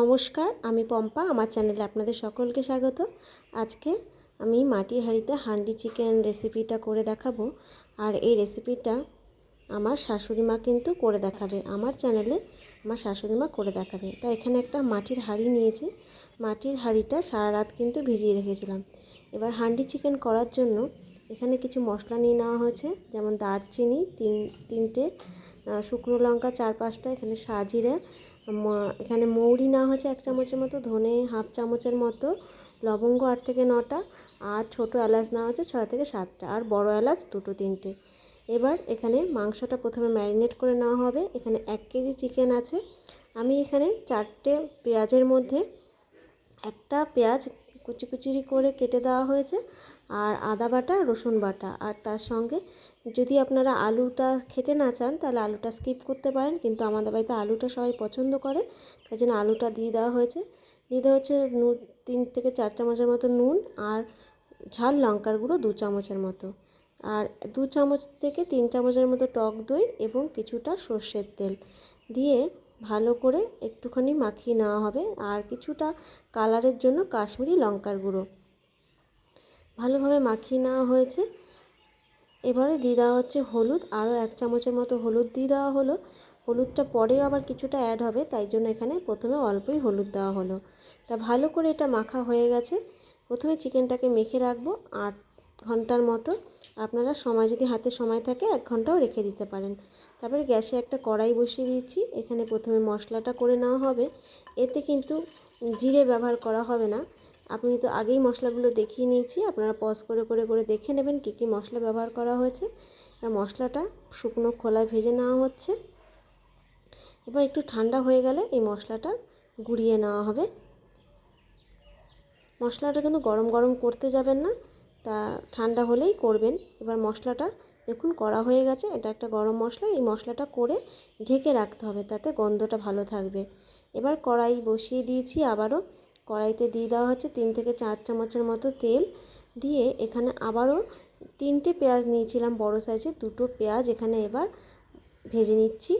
নমস্কার, আমি পম্পা, আমার চ্যানেলে আপনাদের সকলকে স্বাগত। আজকে আমি মাটির হাঁড়িতে হান্ডি চিকেন রেসিপিটা করে দেখাবো। আর এই রেসিপিটা আমার শাশুড়ি মা কিন্তু করে দেখাবে, আমার চ্যানেলে আমার শাশুড়ি মা করে দেখাবে। তা এখানে একটা মাটির হাঁড়ি নিয়েছি, মাটির হাঁড়িটা সারা রাত কিন্তু ভিজিয়ে রেখেছিলাম। এবার হান্ডি চিকেন করার জন্য এখানে কিছু মশলা নিয়ে নেওয়া হয়েছে, যেমন দারচিনি, তিন, তিনটে শুকনো লঙ্কা, চার পাঁচটা, এখানে সাজিরে এখানে মৌরি না হয়েছে এক চামচের মতো, ধনে হাফ চামচের মতো, লবঙ্গ আট থেকে নটা, আর ছোটো এলাচ নেওয়া হয়েছে ছয় থেকে সাতটা, আর বড় এলাচ দুটো তিনটে। এবার এখানে মাংসটা প্রথমে ম্যারিনেট করে নেওয়া হবে, এখানে এক কেজি চিকেন আছে। আমি এখানে চারটে পেঁয়াজের মধ্যে একটা পেঁয়াজ কুচি কুচি করে কেটে দেওয়া হয়েছে আর আদা বাটা, রসুন বাটা। আর তার সঙ্গে যদি আপনারা আলুটা খেতে না চান, তাহলে আলুটা স্কিপ করতে পারেন। কিন্তু আমাদের বাড়িতে আলুটা সবাই পছন্দ করে, তাই জন্য আলুটা দিয়ে দেওয়া হয়েছে। দিয়ে দেওয়া হচ্ছে নুন তিন থেকে চার চামচের মতো নুন আর ঝাল লঙ্কার গুঁড়ো দু চামচের মতো। আর দু চামচ থেকে তিন চামচের মতো টক দই এবং কিছুটা সর্ষের তেল দিয়ে ভালো করে একটুখানি মাখিয়ে নেওয়া হবে। আর কিছুটা কালারের জন্য কাশ্মীরি লঙ্কার গুঁড়ো। ভালোভাবে মাখিয়ে নেওয়া হয়েছে। এবারে দিয়ে দেওয়া হচ্ছে হলুদ, আরও এক চামচের মতো হলুদ দিয়ে দেওয়া হলো। হলুদটা পরে আবার কিছুটা অ্যাড হবে, তাই জন্য এখানে প্রথমে অল্পই হলুদ দেওয়া হলো। তা ভালো করে এটা মাখা হয়ে গেছে। প্রথমে চিকেনটাকে মেখে রাখব আট ঘণ্টার মতো। আপনারা সময় যদি হাতে সময় থাকে এক ঘন্টাও রেখে দিতে পারেন। তারপরে গ্যাসে একটা কড়াই বসিয়ে দিচ্ছি। এখানে প্রথমে মশলাটা করে নেওয়া হবে। এতে কিন্তু জিরে ব্যবহার করা হবে না। আপনি তো আগেই মশলাগুলো দেখিয়ে নিয়েছি। আপনারা পজ করে করে করে দেখে নেবেন কী কী মশলা ব্যবহার করা হয়েছে। মশলাটা শুকনো খোলায় ভেজে নেওয়া হচ্ছে। এবার একটু ঠান্ডা হয়ে গেলে এই মশলাটা গুঁড়িয়ে নেওয়া হবে। মশলাটা কিন্তু গরম গরম করতে যাবেন না। তা ঠান্ডা হলেই করবেন। এবার মশলাটা দেখুন করা হয়ে গেছে। এটা একটা গরম মশলা। এই মশলাটা করে ঢেকে রাখতে হবে। তাতে গন্ধটা ভালো থাকবে। এবার কড়াই বসিয়ে দিয়েছি আবারও। কড়াইতে দিয়ে দেওয়া হচ্ছে তিন থেকে চার চামচের মতো তেল দিয়ে এখানে আবারও তিনটে পেঁয়াজ নিয়েছিলাম বড় সাইজে, দুটো পেঁয়াজ এখানে এবার ভেজে নিচ্ছি।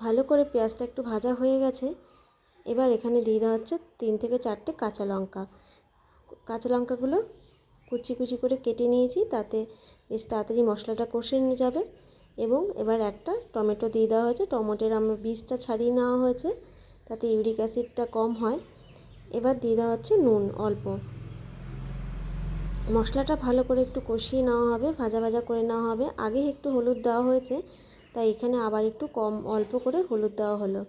ভালো করে পেঁয়াজটা একটু ভাজা হয়ে গেছে। এবার এখানে দিয়ে দেওয়া হচ্ছে তিন থেকে চারটে কাঁচা লঙ্কা। কাঁচা লঙ্কাগুলো কুচি কুচি করে কেটে নিয়েছি তাতে বেশ তাড়াতাড়ি মশলাটা কষে নিয়ে যাবে। এবং এবার একটা টমেটো দিয়ে দেওয়া হয়েছে। টমেটোর আমার বীজটা ছাড়িয়ে নেওয়া হয়েছে। তাতে ইউরিক অ্যাসিডটা কম হয়। এবার দিয়ে দেওয়া হচ্ছে নুন অল্প। মশলাটা ভালো করে একটু কষিয়ে নেওয়া হবে, ভাজা ভাজা করে নেওয়া হবে। আগে একটু হলুদ দেওয়া হয়েছে, তাই এখানে আবার একটু কম অল্প করে হলুদ দেওয়া হলো।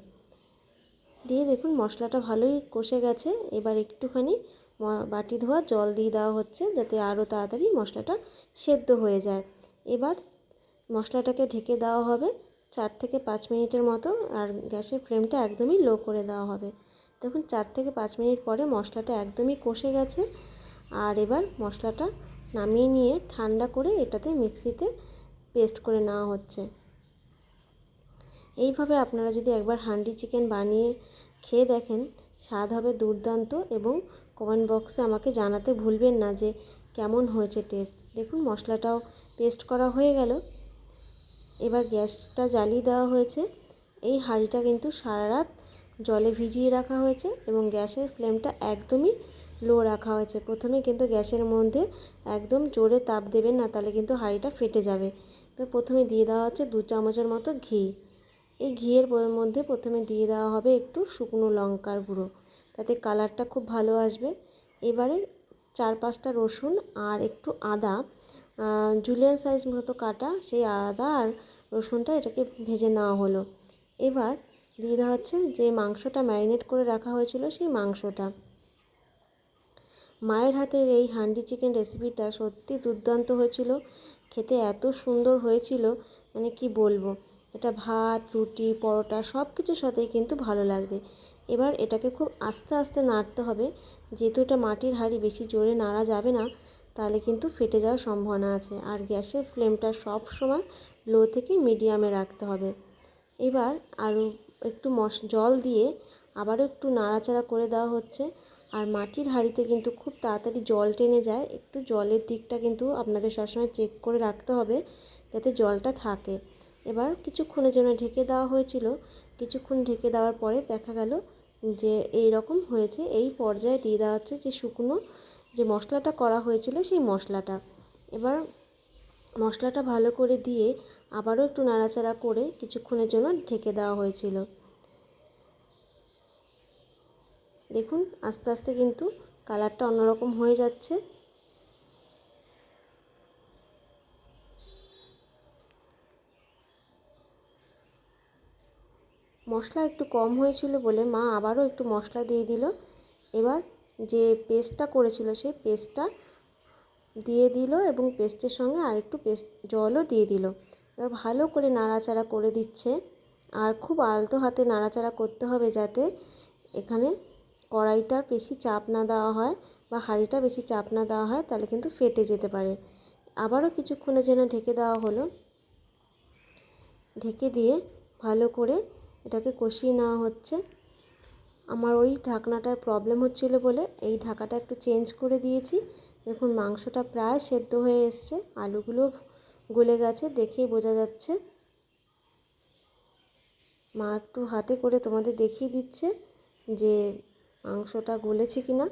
দিয়ে দেখুন মশলাটা ভালোই কষে গেছে। এবার একটুখানি বাটি ধোয়া জল দিয়ে দেওয়া হচ্ছে যাতে আরও তাড়াতাড়ি মশলাটা সেদ্ধ হয়ে যায়। এবার মশলাটাকে ঢেকে দেওয়া হবে। চার থেকে পাঁচ মিনিটের মতো আর গ্যাসের ফ্লেমটা একদমই লো করে দেওয়া হবে। দেখুন, চার থেকে পাঁচ মিনিট পরে মশলাটা একদমই কষে গেছে। আর এবার মশলাটা নামিয়ে নিয়ে ঠান্ডা করে এটাতে মিক্সিতে পেস্ট করে নেওয়া হচ্ছে। এইভাবে আপনারা যদি একবার হান্ডি চিকেন বানিয়ে খেয়ে দেখেন, স্বাদ হবে দুর্দান্ত এবং কমেন্ট বক্সে আমাকে জানাতে ভুলবেন না যে কেমন হয়েছে টেস্ট। দেখুন, মশলাটাও পেস্ট করা হয়ে গেল। এবার গ্যাসটা জ্বালিয়ে দেওয়া হয়েছে। এই হাঁড়িটা কিন্তু সারা রাত জলে ভিজিয়ে রাখা হয়েছে এবং গ্যাসের ফ্লেমটা একদমই লো রাখা হয়েছে। প্রথমে কিন্তু গ্যাসের মধ্যে একদম জোরে তাপ দেবেন না, তাহলে কিন্তু হাঁড়িটা ফেটে যাবে। এবার প্রথমে দিয়ে দেওয়া হচ্ছে দু চামচের মতো ঘি। এই ঘিয়ের মধ্যে প্রথমে দিয়ে দেওয়া হবে একটু শুকনো লঙ্কার গুঁড়ো। তাতে কালারটা খুব ভালো আসবে। এবারে চার পাঁচটা রসুন আর একটু আদা জুলিয়ান সাইজ মতো কাটা সেই আদা আর রসুনটা এটাকে ভেজে নেওয়া হলো। এবার দিয়ে দেওয়া হচ্ছে যে মাংসটা ম্যারিনেট করে রাখা হয়েছিল সেই মাংসটা। মায়ের হাতের এই হান্ডি চিকেন রেসিপিটা সত্যি দুর্দান্ত হয়েছিল। খেতে এত সুন্দর হয়েছিল মানে কি বলব? এটা ভাত, রুটি, পরোটা সব কিছুর সাথেই কিন্তু ভালো লাগবে। এবার এটাকে খুব আস্তে আস্তে নাড়তে হবে। যেহেতু এটা মাটির হাঁড়ি, বেশি জোরে নাড়া যাবে না তাহলে কিন্তু ফেটে যাওয়ার সম্ভাবনা আছে। আর গ্যাসের ফ্লেমটা সব সময় লো থেকে মিডিয়ামে রাখতে হবে। এবার আরও একটু মশ জল দিয়ে আবারও একটু নাড়াচাড়া করে দেওয়া হচ্ছে। আর মাটির হাঁড়িতে কিন্তু খুব তাড়াতাড়ি জল টেনে যায়। একটু জলের দিকটা কিন্তু আপনাদের সবসময় চেক করে রাখতে হবে যাতে জলটা থাকে। এবার কিছুক্ষণের জন্য ঢেকে দেওয়া হয়েছিল। কিছুক্ষণ ঢেকে দেওয়ার পরে দেখা গেল যে এই রকম হয়েছে। এই পর্যায়ে দিয়ে দেওয়া হচ্ছে যে শুকনো যে মশলাটা করা হয়েছিল সেই মশলাটা। এবার মশলাটা ভালো করে দিয়ে আবারও একটু নাড়াচাড়া করে কিছুক্ষণের জন্য ঢেকে দেওয়া হয়েছিল। দেখুন, আস্তে আস্তে কিন্তু কালারটা অন্যরকম হয়ে যাচ্ছে। মশলা একটু কম হয়েছিল বলে মা আবারও একটু মশলা দিয়ে দিল। এবার যে পেস্টটা করেছিল সেই পেস্টটা দিয়ে দিল এবং পেস্টের সঙ্গে আর একটু পেস্ট, জলও দিয়ে দিল। এবার ভালো করে নাড়াচাড়া করে দিচ্ছে। আর খুব আলতো হাতে নাড়াচাড়া করতে হবে যাতে এখানে কড়াইটার বেশি চাপ না দেওয়া হয় বা হাঁড়িটা বেশি চাপ না দেওয়া হয়, তাহলে কিন্তু ফেটে যেতে পারে। আবারও কিছুক্ষণের জন্য ঢেকে দেওয়া হলো। ঢেকে দিয়ে ভালো করে এটাকে কষিয়ে নেওয়া হচ্ছে। আমার ওই ঢাকনাটার প্রবলেম হচ্ছিল বলে এই ঢাকাটা একটু চেঞ্জ করে দিয়েছি। দেখুন, মাংসটা প্রায় সেদ্ধ হয়ে এসছে, আলুগুলো গলে গেছে, দেখেই বোঝা যাচ্ছে। মা একটু হাতে করে তোমাদের দেখিয়ে দিচ্ছে যে মাংসটা গলেছে কি না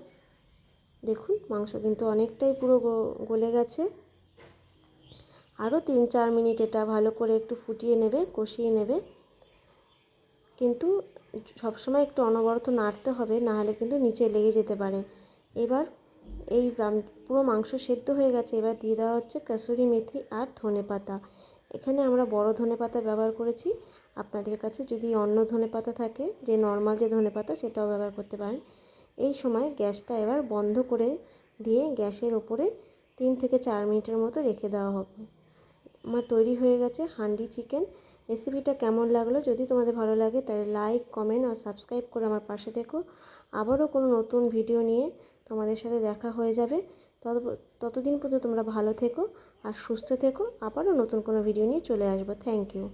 দেখুন, মাংস কিন্তু অনেকটাই পুরো গলে গেছে। আরও তিন চার মিনিট এটা ভালো করে একটু ফুটিয়ে নেবে, কষিয়ে নেবে। কিন্তু সবসময় একটু অনবরত নাড়তে হবে, নাহলে কিন্তু নিচে লেগে যেতে পারে। এবার এই পুরো মাংস সেদ্ধ হয়ে গেছে, এবার দিয়ে দেওয়া হচ্ছে কাসুরি মেথি আর ধনে পাতা। এখানে আমরা বড় ধনে পাতা ব্যবহার করেছি। আপনাদের কাছে যদি অন্য ধনে পাতা থাকে, যে নর্মাল যে ধনে পাতা, সেটাও ব্যবহার করতে পারেন। এই সময় গ্যাসটা এবার বন্ধ করে দিয়ে গ্যাসের ওপরে তিন থেকে চার মিনিটের মতো রেখে দেওয়া হবে। আমার তৈরি হয়ে গেছে হান্ডি চিকেন। রেসিপিটা কেমন লাগল যদি তোমাদের ভালো লাগে তাহলে লাইক কমেন্ট আর সাবস্ক্রাইব করে আমার পাশে দেখো। আবারও কোনো নতুন ভিডিও নিয়ে তোমাদের সাথে দেখা হয়ে যাবে। তত, ততদিন পর্যন্ত তোমরা ভালো থেকো আর সুস্থ থেকো। আবারও নতুন কোনো ভিডিও নিয়ে চলে আসব। Thank you